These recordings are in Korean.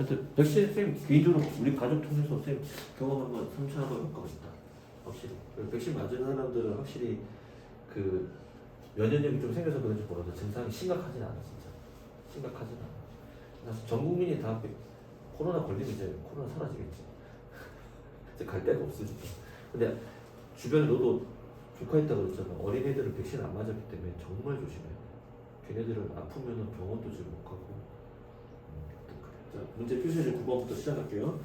하여튼 백신 쌤 위주로 우리 가족 통해서 쌤 경험 한번 삼천하고 효과가 있다. 확실히. 그리고 백신 맞은 사람들은 확실히 그 면역력이 좀 생겨서 그런지 몰라도 증상이 심각하진 않아 진짜. 심각하진 않아. 그래서 전 국민이 다 백- 코로나 걸리면 이제 코로나 사라지겠지. 이제 갈 데가 진짜. 근데 주변에 너도 조카 있다고 그랬잖아. 어린애들은 백신 안 맞았기 때문에 정말 조심해. 걔네들은 아프면은 병원도 지금 못 가고. 자, 문제 표시를 9번부터 시작할게요.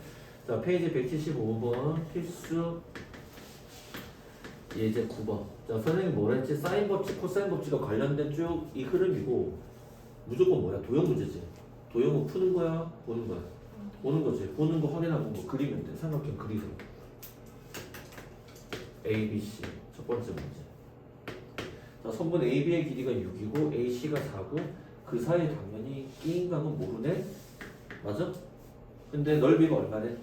자, 페이지 175번 필수 예제 9번. 자, 선생님 뭐라 했지? 사인 법칙, 코사인 법칙과 관련된 쭉 이 흐름이고 무조건 뭐야? 도형 문제지. 도형은 푸는 거야? 보는 거야? 보는 거지. 보는 거 확인하고 뭐 그리면 돼. 삼각형 그리세요. A, B, C 첫 번째 문제. 자, 선분 AB의 길이가 6이고 AC가 4고 그 사이에 당연히 끼인 각은 모르네? 맞아? 근데 넓이가 얼마래?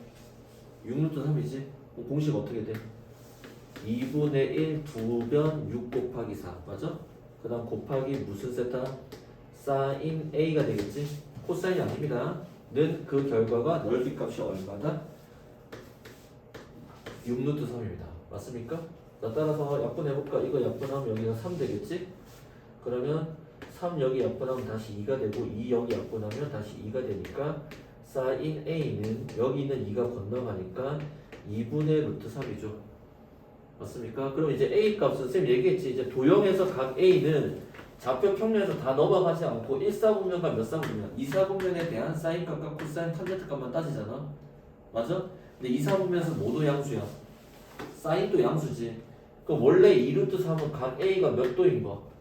6루트 3이지? 공식 어떻게 돼? 2분의 1 두변 6 곱하기 4 맞아? 그 다음 곱하기 무슨 세타? 사인 A가 되겠지? 코사인이 아닙니다 는 그 결과가 넓이 값이 얼마다? 6루트 3입니다 맞습니까? 자, 따라서 약분해볼까? 이거 약분하면 여기가 3 되겠지? 그러면 3 여기 약분하면 다시 2가 되고 2 여기 약분하면 다시 2가 되니까 사인 A는 여기 있는 2가 건너가니까 2분의 루트 3이죠. 맞습니까? 그럼 이제 A 값은 쌤 얘기했지. 이제 도형에서 각 A는 좌표 평면에서 다 넘어가지 않고 1사분면과 몇 사분면? 2사분면에 대한 사인 값과 코사인 탄젠트 값만 따지잖아. 맞아? 근데 2사분면에서 모두 양수야. 사인도 양수지. 그럼 원래 2루트 3은 각 A가 몇 도인 거?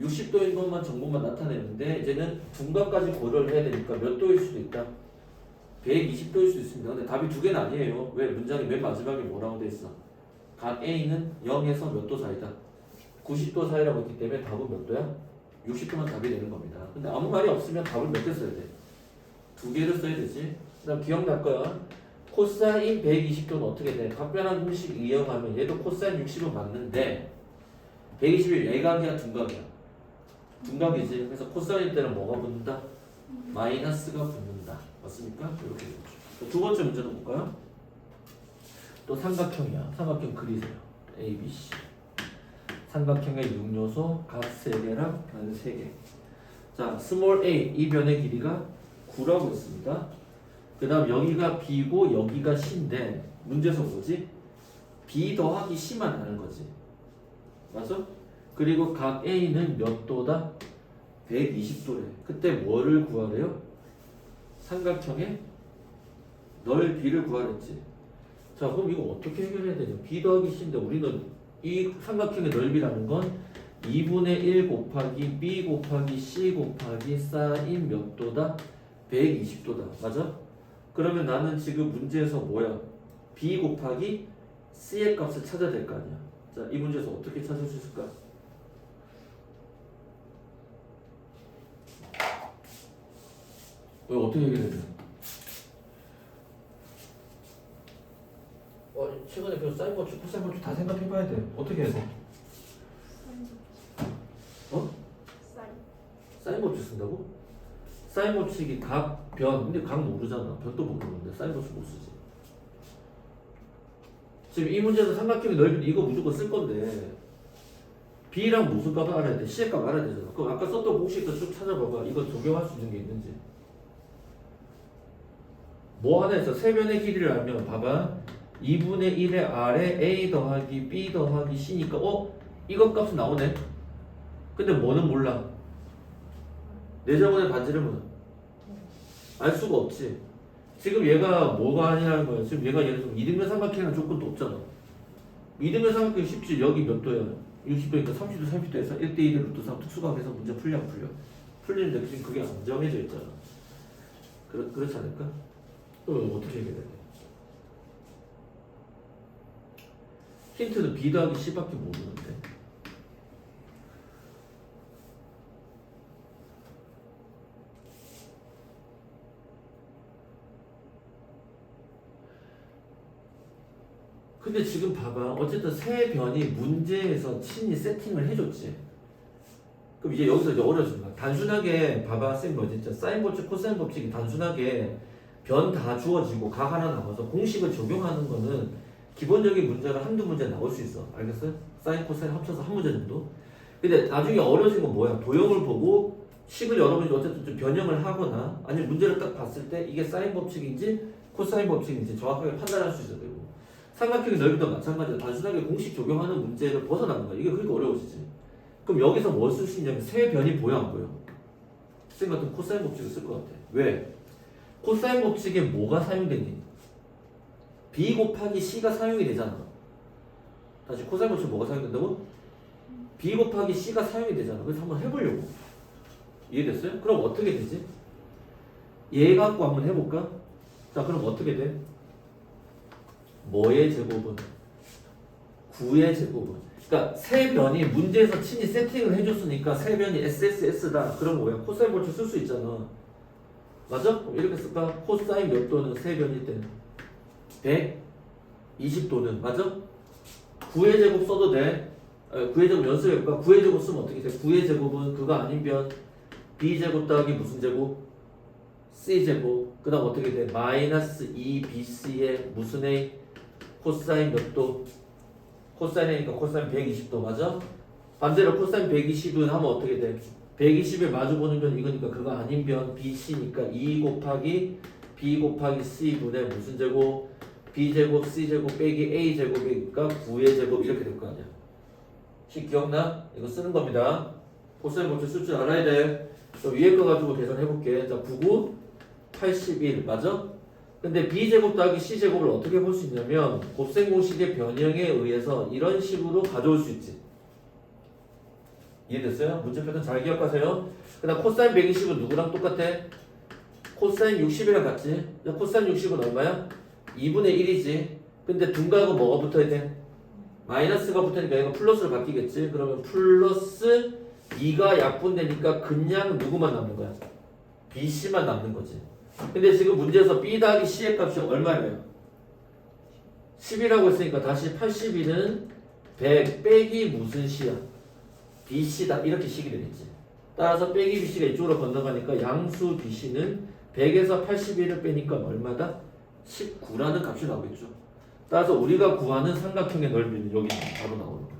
60도인 것만 정보만 나타내는데 이제는 분각까지 고려를 해야 되니까 몇 도일 수도 있다. 120도일 수도 있습니다. 근데 답이 두 개는 아니에요. 왜? 문장이 맨 마지막에 뭐라고 돼 있어? 각 A는 0에서 몇 도 사이다. 90도 사이라고 했기 때문에 답은 몇 도야? 60도만 답이 되는 겁니다. 근데 아무 말이 없으면 답을 몇 개 써야 돼? 두 개를 써야 되지. 그 다음 기억날 거야. 코사인 120도는 어떻게 돼? 각변한 공식 이용하면 얘도 코사인 60은 맞는데 120이 외곽이야 둔각이야? 둔각이지. 그래서 코사인 때는 뭐가 붙는다? 마이너스가 붙는다. 맞습니까? 이렇게 되죠. 두 번째 문제는 볼까요? 또 삼각형이야. 삼각형 그리세요. A, B, C. 삼각형의 6요소 각 3개랑 변 3개. 자, 스몰 a 이 변의 길이가 9라고 했습니다. 그 다음 여기가 b고 여기가 c인데 문제에서 뭐지? b 더하기 c만 하는 거지. 맞아? 그리고 각 a는 몇 도다? 120도래. 그때 뭐를 구하래요? 삼각형의 넓이를 구하랬지. 자, 그럼 이거 어떻게 해결해야 되냐? b 더하기 c인데 우리는 이 삼각형의 넓이라는 건 2분의 1 곱하기 b 곱하기 c 곱하기 사인 몇 도다? 120도다. 맞아? 그러면 나는 지금 문제에서 뭐야? b 곱하기 c의 값을 찾아야 될 거 아니야. 자, 이 문제에서 어떻게 찾을 수 있을까? 왜 어떻게 해결해야 돼? 어, 최근에 그 사인 건축, 코사인 건축 다 생각해봐야 돼. 어떻게 해야 돼? 어? 법칙 쓴다고? 법칙이 각, 변, 근데 각 모르잖아. 변도 모르는데 법칙 못 쓰지. 지금 이 문제에서 삼각형의 넓이 이거 무조건 쓸 건데 B랑 무슨 값을 알아야 돼? C의 값 알아야 되잖아. 그럼 아까 썼던 공식도 쭉 찾아봐봐. 이거 적용할 수 있는 게 있는지. 뭐 하나에서 세 변의 길이를 알면 봐봐. 2분의 1의 R에 A 더하기 B 더하기 C니까 어? 이것 값은 나오네. 근데 뭐는 몰라. 내자분의 반지름은 알 수가 없지. 지금 얘가 뭐가 아니라는 거야. 지금 얘가 예를 들면 이등변 삼각형이라는 조건도 없잖아. 이등변 삼각형이 쉽지. 여기 몇 도야? 60도니까 30도, 30도에서 1대 1의 루트 3 특수각에서 문제 풀려 안 풀려? 풀리는데 지금 그게 안 정해져 있잖아. 그렇, 그렇지 않을까? 그럼 어떻게 해결해야 돼? 힌트는 B 더하기 C밖에 모르는데. 근데 지금 봐봐. 어쨌든 세 변이 문제에서 친히 세팅을 해줬지. 그럼 이제 여기서 이제 어려워진다. 단순하게 봐봐. 쌤 뭐지? 사인 법칙, 코사인 법칙이 단순하게 변 다 주어지고 각 하나 남아서 공식을 적용하는 거는 기본적인 문제가 한두 문제 나올 수 있어. 알겠어요? 사인 코사인 합쳐서 한 문제 정도. 근데 나중에 어려진 건 뭐야? 도형을 보고 식을 여러분이 어쨌든 좀 변형을 하거나 아니면 문제를 딱 봤을 때 이게 사인 법칙인지 코사인 법칙인지 정확하게 판단할 수 있어야 되고 삼각형의 넓이도 마찬가지로 단순하게 공식 적용하는 문제를 벗어나는 거야. 이게 그렇게 어려워지지. 그럼 여기서 뭘 쓸 수 있냐면 세 변이 보여 안 보여? 쌤 같은 코사인 법칙을 쓸 것 같아. 왜? 코사인 법칙에 뭐가 사용되니? b 곱하기 c가 사용이 되잖아. 다시 코사인 법칙 뭐가 사용된다고? b 곱하기 c가 사용이 되잖아. 그래서 한번 해보려고. 이해됐어요? 그럼 어떻게 되지? 얘 갖고 한번 해볼까? 자, 그럼 어떻게 돼? 뭐의 제곱은? 9의 제곱은? 그러니까 세 변이 문제에서 친히 세팅을 해줬으니까 세 변이 SSS다. 그럼 뭐야? 코사인 법칙 쓸 수 있잖아. 맞아? 그럼 이렇게 쓸까? 코사인 몇 도는 세 변일 때는 120도는 맞아? 9의 제곱 써도 돼. 9의 제곱 연습해볼까? 9의 제곱 쓰면 어떻게 돼? 9의 제곱은 그거 아닌 변 b제곱 더하기 무슨 제곱? c제곱 그 다음 어떻게 돼? 마이너스 2bc의 무슨 a? 코사인 몇 도? 코사인 A니까 코사인 120도 맞아? 반대로 코사인 120은 하면 어떻게 돼? 120에 마주보는 변 이거니까 그거 아닌 변 BC니까 2 곱하기 B 곱하기 C분의 무슨 제곱? B제곱 C제곱 빼기 A제곱이니까 9의 제곱 이렇게 될 거 아니야 식 기억나? 이거 쓰는 겁니다 코사인 법칙 쓸 줄 알아야 돼 저 위에 거 가지고 계산해볼게 자 99, 81 맞아? 근데 b제곱 더하기 c제곱을 어떻게 볼 수 있냐면 곱셈 공식의 변형에 의해서 이런 식으로 가져올 수 있지 이해됐어요? 문제 패턴 잘 기억하세요 그 다음 코사인 120은 누구랑 똑같아? 코사인 60이랑 같지? 야, 코사인 60은 얼마야? 2분의 1이지 근데 둔각은 뭐가 붙어야 돼? 마이너스가 붙으니까 얘가 플러스로 바뀌겠지 그러면 플러스 2가 약분되니까 그냥 누구만 남는 거야? BC만 남는 거지 근데 지금 문제에서 B 더하기 C의 값이 얼마예요? 10이라고 했으니까 다시 82는 100 빼기 무슨 C야? BC다 이렇게 식이 되겠지 따라서 빼기 BC가 이쪽으로 건너가니까 양수 BC는 100에서 81을 빼니까 얼마다? 19라는 값이 나오겠죠 따라서 우리가 구하는 삼각형의 넓이는 여기 바로 나오는 거야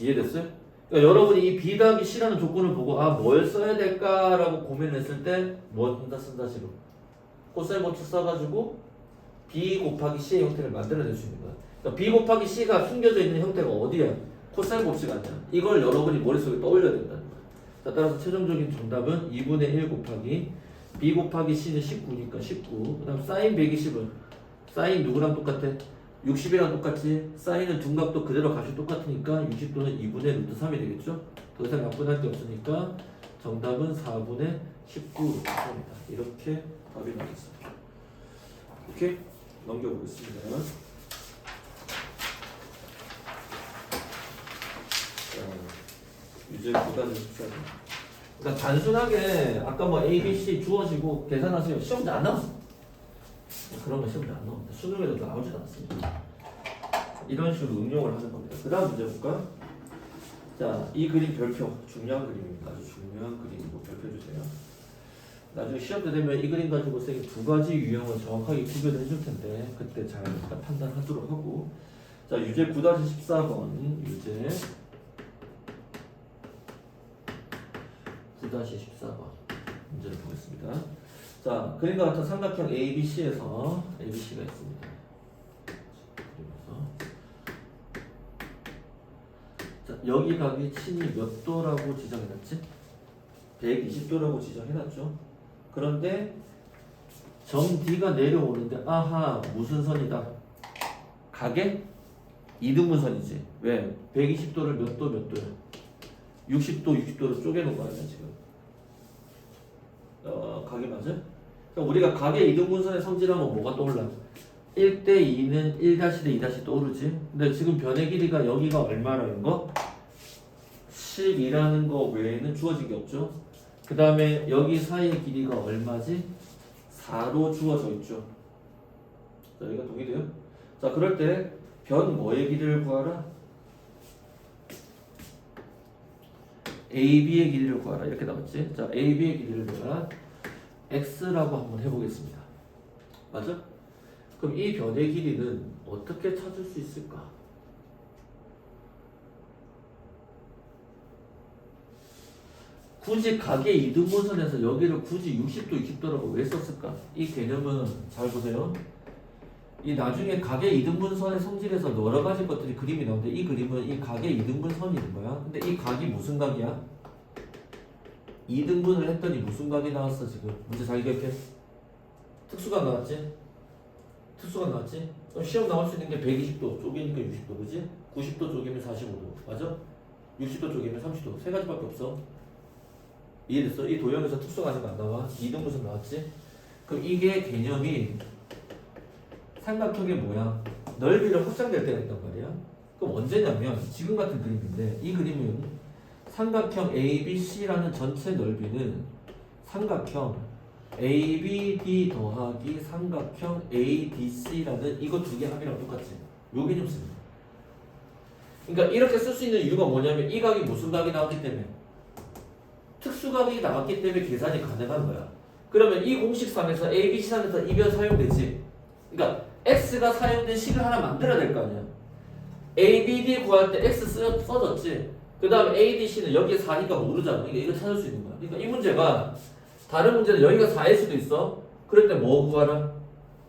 이해됐어요? 그러니까 여러분이 이 B 더하기 C라는 조건을 보고 아 뭘 써야 될까라고 고민했을 때 뭐 쓴다 쓴다 지금 코사인 법칙 써가지고 B 곱하기 C의 형태를 만들어낼 수 있는 거야 그러니까 B 곱하기 C가 숨겨져 있는 형태가 어디야? 코사인 법칙 아니야 이걸 여러분이 머릿속에 떠올려야 된다는 자, 따라서 최종적인 정답은 2분의 1 곱하기 B 곱하기 C는 19니까 19. 그 다음 사인 120은 사인 누구랑 똑같아? 60이랑 똑같지? 사인은 둔각도 그대로 값이 똑같으니까 60도는 2분의 루트 3이 되겠죠? 더 이상 약분할 게 없으니까 정답은 4분의 19 루트 3이다. 이렇게 답이 나겠습니다. 오케이? 넘겨보겠습니다. 자, 습사합니다. 그러니까 단순하게 아까 뭐 A, B, C 주어지고 계산하세요. 시험 문제 안 나왔어. 그런 거 시험 문제 안 나옵니다. 수능에도 나오지도 않습니다. 이런 식으로 응용을 하는 겁니다. 그 다음 문제 볼까? 자, 이 그림 별표 중요한 그림입니다. 아주 중요한 그림이고 별표 주세요. 나중에 시험 때 되면 이 그림 가지고 쌤이 두 가지 유형을 정확하게 구별을 해줄 텐데 그때 잘 판단하도록 하고 자 유제 9-14번 유제 9-14번 문제를 보겠습니다. 자, 그림과 같은 삼각형 ABC에서 ABC가 있습니다. 자, 여기 각이 친이 몇 도라고 지정해놨지? 120도라고 지정해놨죠. 그런데 점 D가 내려오는데 아하 무슨 선이다? 각의 이등분선이지. 왜? 120도를 몇 도 몇 도야? 60도 60도로 쪼개놓은 거 아니야 지금? 어, 각이 맞아? 그러니까 우리가 각의 이등분선의 성질하면 뭐가 떠올라? 1대 2는 1-대 2- 떠오르지? 근데 지금 변의 길이가 여기가 얼마라는 거? 10이라는 거 외에는 주어진 게 없죠? 그 다음에 여기 사이의 길이가 얼마지? 4로 주어져 있죠 자 여기가 동의돼요? 자 그럴 때 변 뭐의 길이를 구하라? AB의 길이를 구하라 이렇게 나왔지? 자 AB의 길이를 내가 X라고 한번 해보겠습니다 맞아? 그럼 이 변의 길이는 어떻게 찾을 수 있을까? 굳이 가게 이등분선에서 여기를 굳이 60도, 60도라고 왜 썼을까? 이 개념은 잘 보세요. 이 나중에 가게 이등분선의 성질에서 여러 가지 것들이 그림이 나오는데 이 그림은 이 가게 이등분선이 있는 거야. 근데 이 각이 무슨 각이야? 이등분을 했더니 무슨 각이 나왔어 지금? 문제 잘 기억해. 특수각 나왔지? 특수각 나왔지? 그럼 시험 나올 수 있는 게 120도 쪼개니까 60도 그지? 90도 쪼개면 45도 맞아? 60도 쪼개면 30도 세 가지밖에 없어. 이해됐어? 이 도형에서 특수가 아직 안 나와. 이등분선 나왔지? 그럼 이게 개념이 삼각형의 모양, 넓이를 확장될 때가 있단 말이야. 그럼 언제냐면 지금 같은 그림인데 이 그림은 삼각형 ABC라는 전체 넓이는 삼각형 ABD 더하기 삼각형 ADC라는 이거 두 개 합이랑 똑같지. 요 개념 씁니다. 그러니까 이렇게 쓸 수 있는 이유가 뭐냐면 이 각이 무슨 각이 나왔기 때문에 특수각이 나왔기 때문에 계산이 가능한 거야. 그러면 이 공식상에서 ABC상에서 이변 사용되지. 그러니까 X가 사용된 식을 하나 만들어야 될거 아니야. ABD 구할 때 X 써, 써졌지. 그 다음에 ADC는 여기에 4니까 모르잖아. 그러니까 이거 찾을 수 있는 거야. 그러니까 이 문제가 다른 문제는 여기가 4일 수도 있어. 그럴 때 뭐 구하라?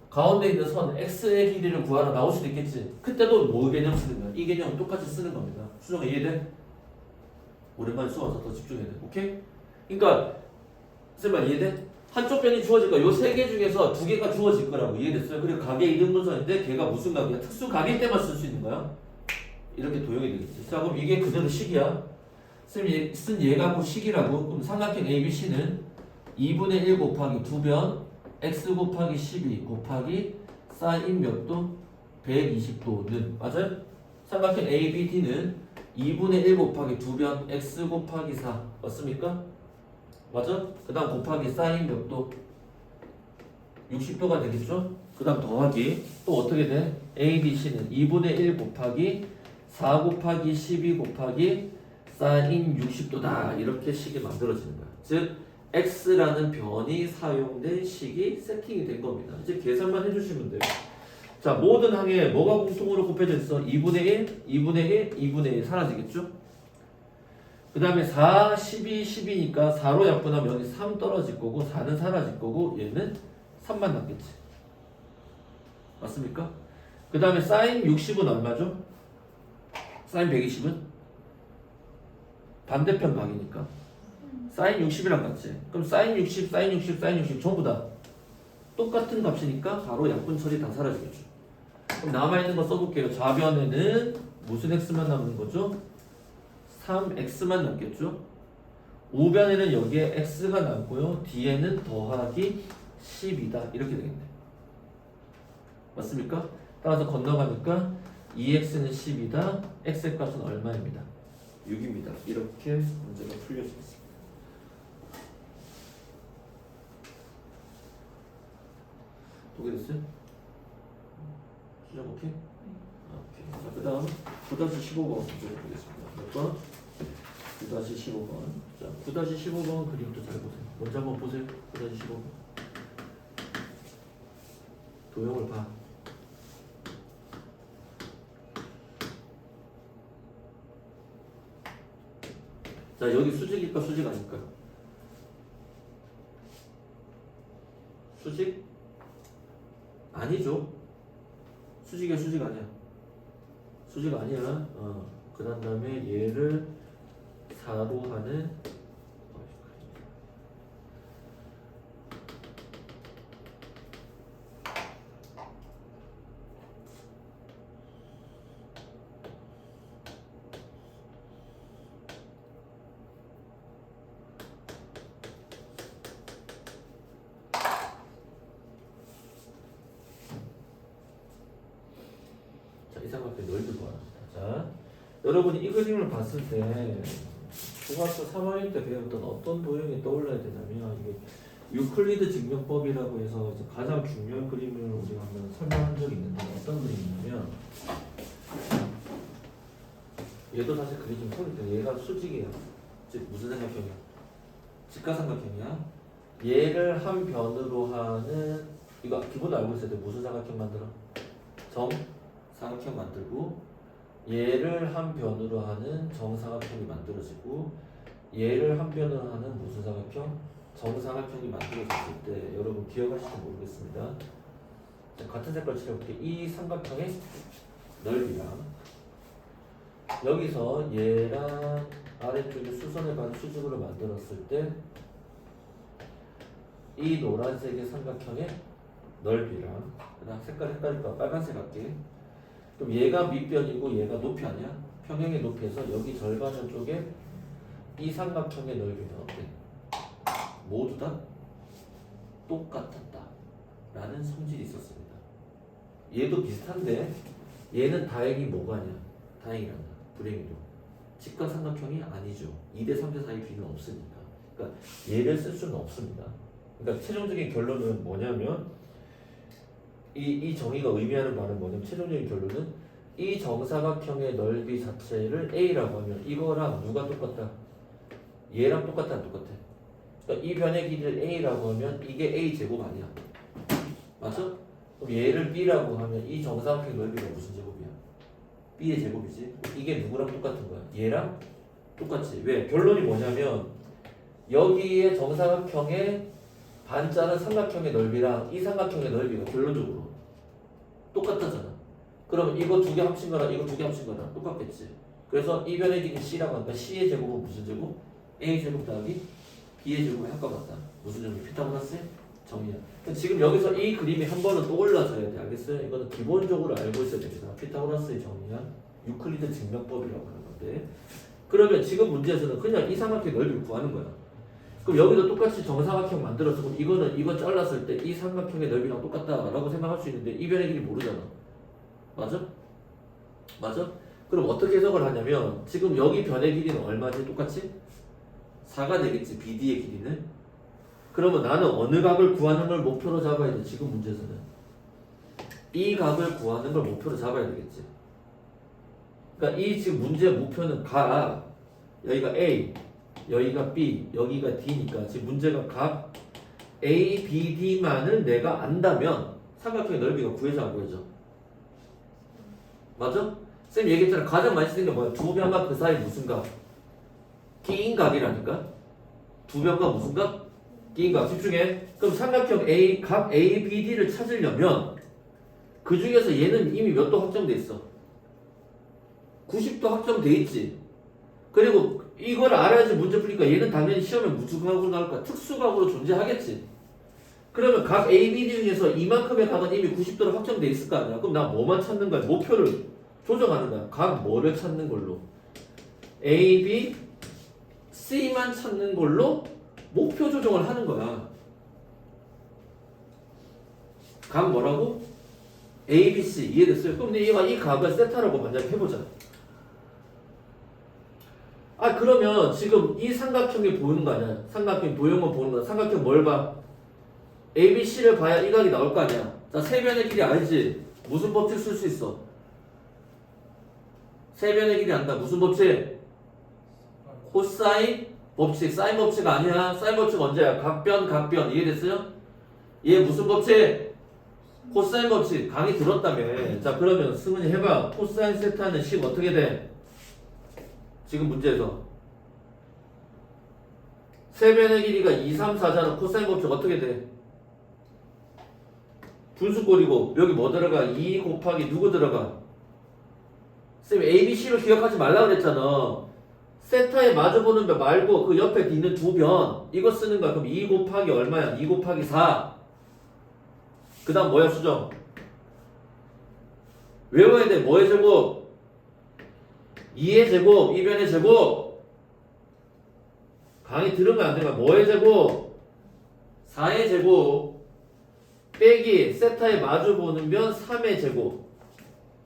가운데 있는 선 X의 길이를 구하라 나올 수도 있겠지. 그때도 뭐 개념 쓰는 거야? 이 개념 똑같이 쓰는 겁니다. 수정아 이해돼? 오랜만에 수업 와서 더 집중해야 돼. 오케이? 그러니까 쌤만 이해돼? 한쪽 변이 주어질 거야. 요 세 개 중에서 두 개가 주어질 거라고 이해됐어요? 그리고 가게 이등분선인데 걔가 무슨 각이야? 특수 각일 때만 쓸 수 있는 거야. 이렇게 도형이 되겠지. 자 그럼 이게 그대로 식이야. 쌤이 쓴 얘가 그 식이라고. 그럼 삼각형 ABC는 2분의 1 곱하기 2변 x 곱하기 12 곱하기 사인 몇 도? 120도는 맞아요? 삼각형 ABD는 2분의 1 곱하기 2변 x 곱하기 4 맞습니까? 맞아? 그 다음 곱하기 사인 몇 도? 60도가 되겠죠? 그 다음 더하기 또 어떻게 돼? ABC는 2분의 1 곱하기 4 곱하기 12 곱하기 사인 60도다 이렇게 식이 만들어지는 거야 즉 X라는 변이 사용된 식이 세팅이 된 겁니다 이제 계산만 해주시면 돼요 자 모든 항에 뭐가 공통으로 곱해져 있어? 2분의 1, 2분의 1, 2분의 1 사라지겠죠? 그 다음에 4, 12, 10이니까 4로 약분하면 여기 3 떨어질 거고 4는 사라질 거고 얘는 3만 남겠지 맞습니까? 그 다음에 사인 60은 얼마죠? 사인 120은? 반대편 각이니까 사인 60이랑 같지 그럼 사인 60, 사인 60, 사인 60 전부 다 똑같은 값이니까 바로 약분 처리 다 사라지겠죠 그럼 남아있는 거 써볼게요 좌변에는 무슨 x만 남는 거죠? 3x만 남겠죠? 우변에는 여기에 x가 남고요. 뒤에는 더하기 10이다. 이렇게 되겠네. 맞습니까? 따라서 건너가니까 2x는 10이다. x의 값은 얼마입니다. 6입니다. 이렇게 문제가 풀려졌습니다. 도개됐어요? 수정 오케이? 아, 오케이. 자, 그 다음 9-15번 문제를 보겠습니다. 몇 번? 9-15번. 자, 9-15번 그림도 잘 보세요. 먼저 한번 보세요. 9-15번. 도형을 봐. 자, 여기 수직일까, 수직 아닐까? 수직? 아니죠. 수직이야, 수직 아니야. 수직 아니야. 어. 그 다음에 얘를 4로 하는 자, 이 삼각형 넓이 구합니다. 자, 여러분이 이 그림을 봤을 때 중학교 3학년 때 배웠던 어떤 도형이 떠올라야 되냐면 이게 유클리드 증명법이라고 해서 가장 중요한 그림을 우리가 한번 설명한 적이 있는데 어떤 그림이냐면 얘도 사실 그리 좀 소리돼 얘가 수직이야 즉 무슨 삼각형이야 직가삼각형이야 얘를 한 변으로 하는 이거 기본 알고 있어야 돼. 무슨 삼각형 만들어? 정 삼각형 만들고 얘를 한 변으로 하는 정삼각형이 만들어지고 얘를 한 변으로 하는 무슨 삼각형? 정삼각형이 만들어졌을 때 여러분 기억하실지 모르겠습니다. 자, 같은 색깔 칠해볼게. 이 삼각형의 넓이랑 여기서 얘랑 아래쪽에 수선을 반 수직으로 만들었을 때 이 노란색의 삼각형의 넓이랑 그다음 색깔 헷갈릴까 빨간색 할게. 그럼 얘가 밑변이고 얘가 높이 아니야? 평행의 높이에서 여기 절반을 쪽에 이 삼각형의 넓이는 어때? 모두 다 똑같았다. 라는 성질이 있었습니다. 얘도 비슷한데 얘는 다행히 뭐가 아니야? 다행이란다. 불행히도. 직각 삼각형이 아니죠. 2대 3대 4의 비는 없으니까. 그러니까 얘를 쓸 수는 없습니다. 그러니까 최종적인 결론은 뭐냐면 이, 이 정의가 의미하는 바는 뭐냐면 최종적인 결론은 이 정사각형의 넓이 자체를 A라고 하면 이거랑 누가 똑같다? 얘랑 똑같다 안 똑같아? 그러니까 이 변의 길이를 A라고 하면 이게 A 제곱 아니야? 맞아? 그럼 얘를 B라고 하면 이 정사각형의 넓이가 무슨 제곱이야? B의 제곱이지? 이게 누구랑 똑같은 거야? 얘랑 똑같지? 왜? 결론이 뭐냐면 여기에 정사각형의 반자는 삼각형의 넓이랑 이 삼각형의 넓이가 결론적으로 똑같다잖아. 그럼 이거 두 개 합친 거랑 이거 두 개 합친 거랑 똑같겠지. 그래서 이 변의 길이 C라고 하니까 C의 제곱은 무슨 제곱? A 제곱 더하기 B의 제곱에 한꺼같다. 무슨 점이 피타고라스의 정의야. 그러니까 지금 여기서 이 그림이 한 번은 떠올라져야 돼. 알겠어요? 이거는 기본적으로 알고 있어야 됩니다. 피타고라스의 정의야. 유클리드 증명법이라고 하는 건데. 그러면 지금 문제에서는 그냥 이 삼각형의 넓이를 구하는 거야. 그럼 여기도 똑같이 정사각형 만들어서 그럼 이거는 이거 잘랐을 때 이 삼각형의 넓이랑 똑같다라고 생각할 수 있는데 이 변의 길이 모르잖아. 맞아? 맞아? 그럼 어떻게 해석을 하냐면 지금 여기 변의 길이는 얼마지? 똑같이? 4가 되겠지. BD의 길이는. 그러면 나는 어느 각을 구하는 걸 목표로 잡아야 돼. 지금 문제에서는. 이 각을 구하는 걸 목표로 잡아야 되겠지. 그러니까 이 지금 문제의 목표는 각 여기가 A 여기가 B, 여기가 D니까 지금 문제가 각 A, B, D만을 내가 안다면 삼각형의 넓이가 구해져 안 구해져? 맞아? 쌤 얘기했잖아 가장 많이 쓰는 게 뭐야? 두 변과 그 사이 무슨 각? 끼인 각이라니까 두 변과 무슨 각? 끼인 각 집중해 그럼 삼각형 A, 각 A, B, D를 찾으려면 그 중에서 얘는 이미 몇 도 확정돼 있어 90도 확정돼 있지 그리고 이걸 알아야지 문제 풀니까 얘는 당연히 시험에 무슨 각으로 나올 거야? 특수각으로 존재하겠지. 그러면 각 A, B, 중에서 이만큼의 각은 이미 90도로 확정돼 있을 거 아니야? 그럼 나 뭐만 찾는 거야? 목표를 조정하는 거야. 각 뭐를 찾는 걸로? A, B, C만 찾는 걸로 목표 조정을 하는 거야. 각 뭐라고? A, B, C 이해됐어요? 그럼 얘가 이 각을 세타라고 만약에 해보자. 아 그러면 지금 이 삼각형이 보이는 거 아니야? 삼각형 도형만 보는 거야. 삼각형 뭘 봐? A, B, C를 봐야 이 각이 나올 거 아니야? 자 세변의 길이 알지? 무슨 법칙 쓸 수 있어? 세변의 길이 안다. 무슨 법칙? 코사인 법칙. 사인 법칙 아니야. 사인 법칙 언제야? 각변 각변 이해됐어요? 얘 무슨 법칙? 코사인 법칙 강의 들었다며. 자 그러면 승은이 해봐. 코사인 세타는 10 어떻게 돼? 지금 문제에서 세변의 길이가 2, 3, 4잖아 코사인 법칙 어떻게 돼? 분수꼴이고 여기 뭐 들어가? 2 곱하기 누구 들어가? 쌤 ABC로 기억하지 말라 그랬잖아 세타에 마주보는 변 말고 그 옆에 있는 두 변 이거 쓰는 거야 그럼 2 곱하기 얼마야? 2 곱하기 4그 다음 뭐야 수정? 외워야 돼 뭐의 제곱? 2의 제곱, 2변의 제곱. 강의 들으면 안 되면 뭐의 제곱? 4의 제곱. 빼기 세타에 마주 보는 변 3의 제곱.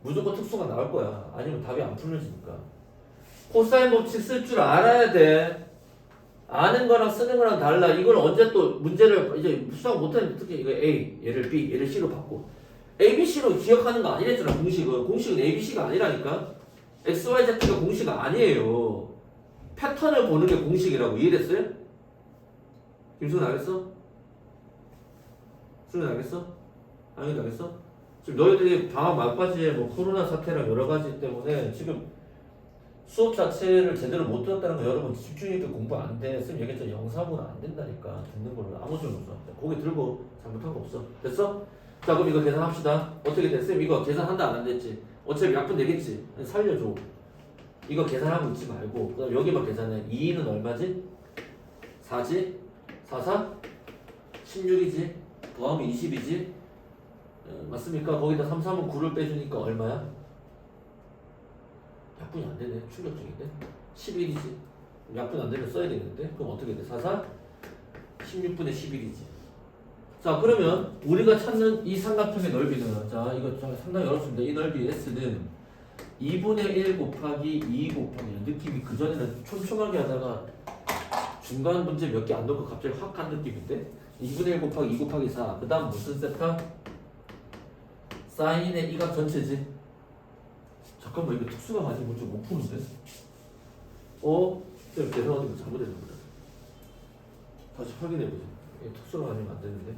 무조건 특수가 나올 거야. 아니면 답이 안 풀려지니까. 코사인 법칙 쓸 줄 알아야 돼. 아는 거랑 쓰는 거랑 달라. 이걸 언제 또 문제를 이제 수학 못하는 특히 이거 A, 얘를 B, 얘를 C로 바꿔. A, B, C로 기억하는 거 아니랬잖아, 공식은. 공식은 A, B, C가 아니라니까. XYZ가 공식 아니에요. 패턴을 보는 게 공식이라고 이해됐어요? 김수근 알겠어? 수근 알겠어? 당연히 가겠어? 지금 너희들이 방학 막바지에 뭐 코로나 사태랑 여러 가지 때문에 지금 수업 자체를 제대로 못 들었다는 거 여러분 집중 있게 공부 안 돼. 쌤 얘기했잖아. 영상으로 안 된다니까. 듣는 걸로 아무 소용 없어. 거기 들고 잘못한 거 없어. 됐어? 자 그럼 이거 계산합시다. 어떻게 돼? 쌤 이거 계산한다 안 한댔지? 어차피 약분 되겠지? 살려줘. 이거 계산하고 있지 말고 그다음 여기만 계산해. 2는 얼마지? 4지? 4, 4? 16이지? 더하면 20이지? 어, 맞습니까? 거기다 3, 3은 9를 빼주니까 얼마야? 약분이 안 되네. 충격적인데? 11이지? 약분 안 되면 써야 되는데? 그럼 어떻게 돼? 4, 4? 16분의 11이지. 자, 그러면 우리가 찾는 이 삼각형의 넓이는 자, 이거 자, 상당히 어렵습니다. 이 넓이 S는 2분의 1 곱하기 2 곱하기 느낌이 그 전에는 촘촘하게 하다가 중간 문제 몇 개 안 넣고 갑자기 확 간 느낌인데 2분의 1 곱하기 2 곱하기 4 그 다음 무슨 세타? 사인의 이각 전체지 잠깐만 이거 특수가 아니고 좀못 푸는데 어? 쌤 계산하는 거 잘못했나 보다 다시 확인해보자 특수가 아니면 안 되는데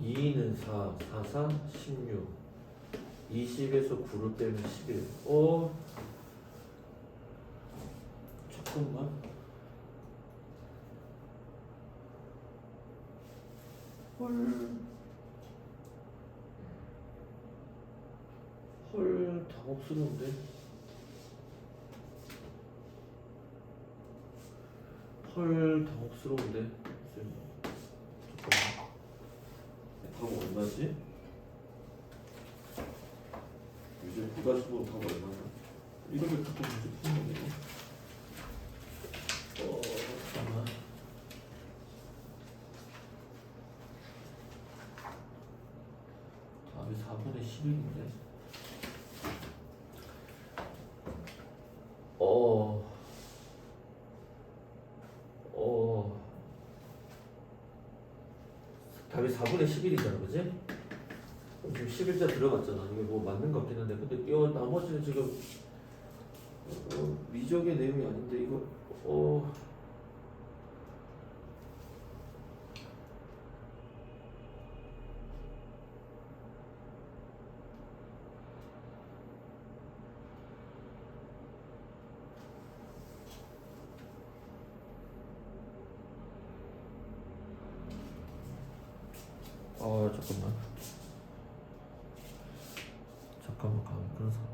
이는 4, 4, 4, 16 20에서 9를 빼면 11 어? 잠깐만 헐. 헐, 당혹스러운데? 헐, 당혹스러운데? 쌤, 잠깐만. 답은 얼마지? 요즘 9-15로 답은 얼마야? 이렇게 갖고 문제 푸는 거네. 어, 잠깐만. 답이 4분의 11인데. 어. 어. 답이 4분의 11이잖아, 그지? 지금 11자 들어갔잖아. 이게 뭐 맞는 것 같긴 한데. 근데 이 나머지는 지금 어, 미적의 내용이 아닌데, 이거, 어.